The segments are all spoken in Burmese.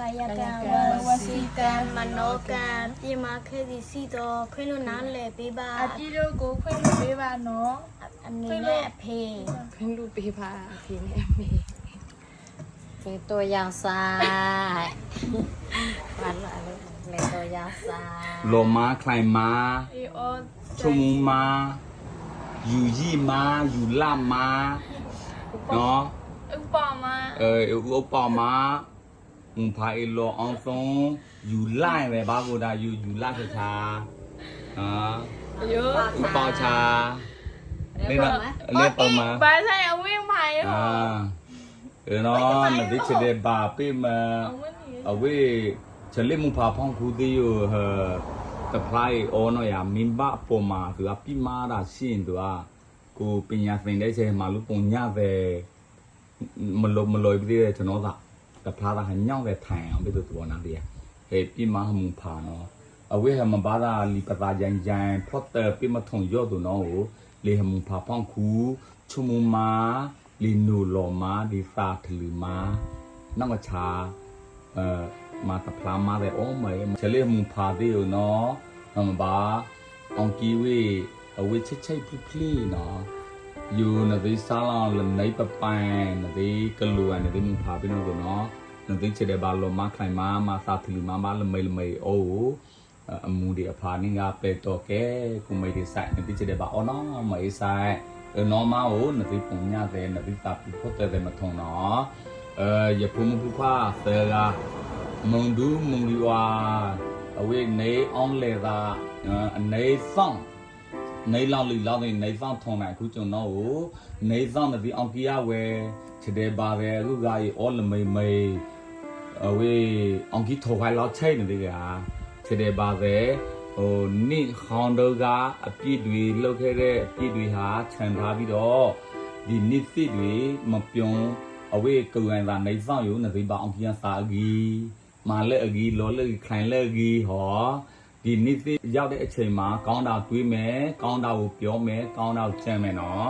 กายกรรมวสีกรรมมโนกรรมที่มาเคยดีสิโตเคยรู้นั้นเลยปีบาอาจิโรโกเคยรู้ปีบาเนาะอันนี้แม่เพเคยรู้ปีบาเพแม่เพเป็นตัวยาวซ้ายวันละเป็นตัวยาวซ้ายโลมาใครมาชมูมาอยู่ยี่มาอยู่ล่ามาเนาะอุปปอมาเอออุปปอมา อุพาเอโลอองซงอยู่ไล่ပဲဘာကိုဒါอยู่อยู่ล่าชาอ่า ယော อุปาชาလေนะလေปมา ဘာဆိုင်အဝင်းမိုင် อ่า ရော เออเนาะนดิชเดบาเปมา အဝင်းနေ အဝေးချလိမှုဖာဖောင်းခုသေးရဟတပလိုက်အောနော်ရမင်းဘပေါ်မှာသူကပြမာတာရှင်းသူကကိုပညာသင်တဲ့ချိန်မှာလူပုံညပဲမလို့မလို့ပြီးတဲ့ကျွန်တော်ကတ ဖားတာဟညောင်းတဲ့ထိုင်အောင်ပြီးတော့သူနာတည်းဟဲ့ပြမာမှုဖာနော်အဝေးဟမဘာသာလီပတာကြိုင်ကြိုင်ဖော့တဲ့ပြမထုံရော့သူနော်ကိုလေဟမှုဖာဖောင်းခုချုံမမာလီနူလောမာဒီသာထလူမာနောက်ကချာ เอ่อมาตะพลามาแต่โอ้ไม่เฉลี่ยมุงพาดิวเนาะนำบาองกีวีเอาไว้ชิดชิพลีๆเนาะอ ยู่ในที่ซาลอนในปะปายในที่กลัวในที่มุงพาไปนู่นเนาะในที่เฉลี่ยบาลมาใครมามาซาถลือมามาละไม่ละไม่โอ้အမှုဒီအဖာနင်းကပဲတော့ကဲကုမိဒီဆိုင်နေတိချတဲ့ဘာအော်နော်မေးဆိုင်အနော်မအိုနတိပုံညတဲ့နတိတပ်ဖို့တဲ့မထုံနော်အဲရဖုံမှုခွာဆဲက မုံဒူးမုံလီဝါအဝေးနေအောင်လေသာအနေဆောင် နေလောင်လီလောင်တဲ့နေဆောင်ထုံနိုင်ခုကျွန်တော်ကိုနေဆောင်တဲ့အောင်ကီယာဝဲခြေတဲ့ပါပဲအခုကရေအော်လမိမိအဝေးအောင်ကီထိုခိုင်လောက်ချိတ်နေတယ်ကခြေတဲ့ပါပဲဟိုနိဟွန်ဒိုကအပြစ်တွေလုပ်ခဲ့တဲ့အပြစ်တွေဟာခြံထားပြီးတော့ဒီနိစစ်တွေမပြုံးအဝေးကုံကန်သာနေဆောင်ရုံနေပါအောင်ကီယာစာဂီမာလက်အဂီလောလက်ခိုင်လက်ဂီဟော ဒီနေ့သိရောက်တဲ့အချိန်မှာကောင်းတာတွေးမယ်ကောင်းတာကိုပြောမယ်ကောင်းတာကိုကြံမယ်နော်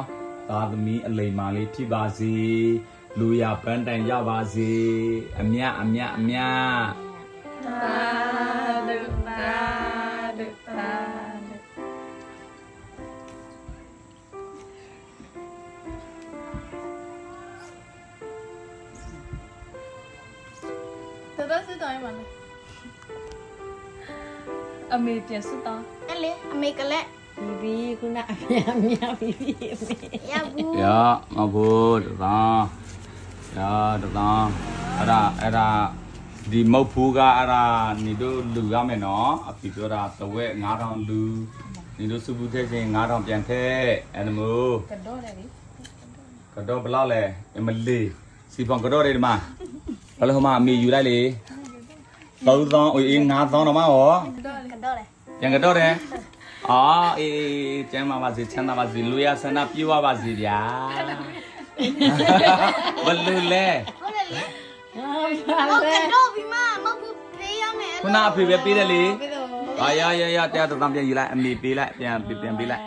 သာသမီအလိမ္မာလေးဖြစ်ပါစေလူရပန်းတိုင်ရပါစေအမြအမြအမြတာဒုတာဒုတာတော်တော်စစ်တော်ရင်မလား အမေပြန်စစ်သားအလေအမေကလက်ဘီဘီခုနအမြအမြဘီဘီအမေရဘူးရမဖို့တသာရတသာအဲ့ဒါအဲ့ဒါဒီမုတ်ဖူးကအဲ့ဒါနေတို့လူရမယ်နော်အပြီပြောတာတဝက်9000လူနေတို့စုဘူးထည့်ချင်း9000ပြန်ထည့်အဲ့ဒါမို့ကတော့လေကတော့ဘလောက်လဲအမလေးစီဖောင်ကတော့လေဒီမှာဘယ်လိုမှအမေယူလိုက်လေ3000အေး5000တော့မှာဟော တော့တယ်ပြန်ကတော့တယ်အော်အေးကျမ်းမာပါစေချမ်းသာပါစေလူရဆန္ဒပြေဝပါစေဗျာဘလူလဲဟုတ်တယ်လေဟုတ်ကတော့ပြီမမဟုတ်ပေးရမယ်ခုနအဖေပဲပေးတယ်လေအာရရရတရားတော်တော်ပြန်ယူလိုက်အမေပေးလိုက်ပြန်ပြန်ပေးလိုက်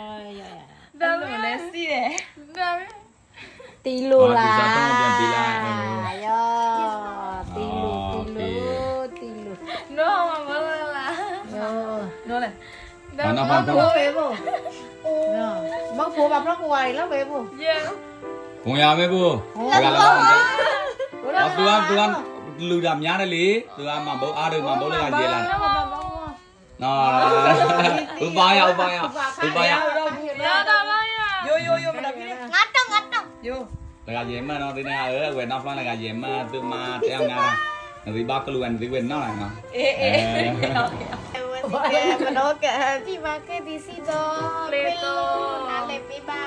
ဒါလို့လဲစီးတယ်ဒါပဲတီလိုလားပြန်ပေးလိုက် 나 봐. 나 외부. 뭐 보바 프랑코 와이라 외부. 예. 공야 외부. 공야 외부. 아 두안 두안 lừa nhá này lý. Từ ăn mà bố à được mà bố được làm gì? Là nó ừ vai à vai à ừ vai à yo yo yo mình đập đi. Ngắt trong ngắt trong yo là gà dẻm mà nó thế nào ở quên nó phải là gà dẻm mà từ mà theo ngà nó thì ba cái luôn thì quên nó là nó တယ်ဒီဘာကလူန်ဒီဝဲနောက်လာနော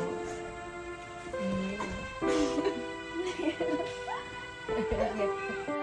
် Eh eh. ဝစီကမနောကပြ